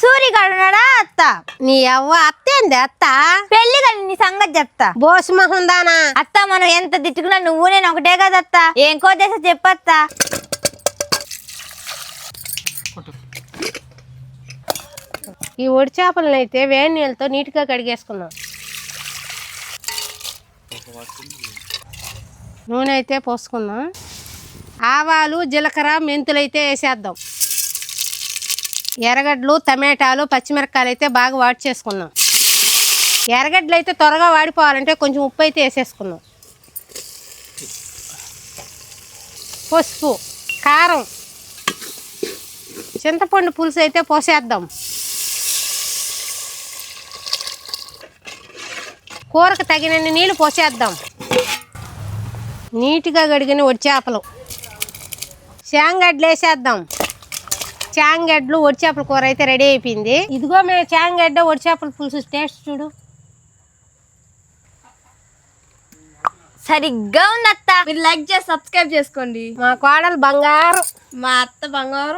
సూరిగాడున్నాడా అత్త? నీ అవ్వ అత్తేంది అత్త? పెళ్ళి కానీ నీ సంగతి చెప్తా. బోసుమహం దానా? అత్త మనం ఎంత తిట్టుకున్నా నువ్వు నేను ఒకటే కదా అత్త ఏం కోదేసా చెప్పత్తా. ఈ ఒడి చేపలను అయితే వేడి నీళ్ళతో నీట్గా కడిగేసుకున్నాం. నూనె అయితే పోసుకుందాం ఆవాలు జీలకర్ర మెంతులు అయితే వేసేద్దాం. ఎర్రగడ్డలు టమాటాలు పచ్చిమిరపకాయలు అయితే బాగా వాడి చేసుకున్నాం. ఎర్రగడ్డలు అయితే త్వరగా వాడిపోవాలంటే కొంచెం ఉప్పు అయితే వేసేసుకున్నాం. పసుపు కారం చింతపండు పులుసు అయితే పోసేద్దాం. కూరకు తగినన్ని నీళ్ళు పోసేద్దాం. నీట్గా కడిగిన ఒడి చేపలు చాంగడ్డలు వేసేద్దాం చాంగడ్డలు ఒడి చేపల కూర అయితే రెడీ అయిపోయింది. ఇదిగో మేము చాంగడ్డ ఒడి చేపల పులుసు టేస్ట్ చూడు. సరిగ్గా ఉంది అత్త మీరు లైక్ చేసి సబ్స్క్రైబ్ చేసుకోండి. మా కోడలు బంగారం. మా అత్త బంగారం.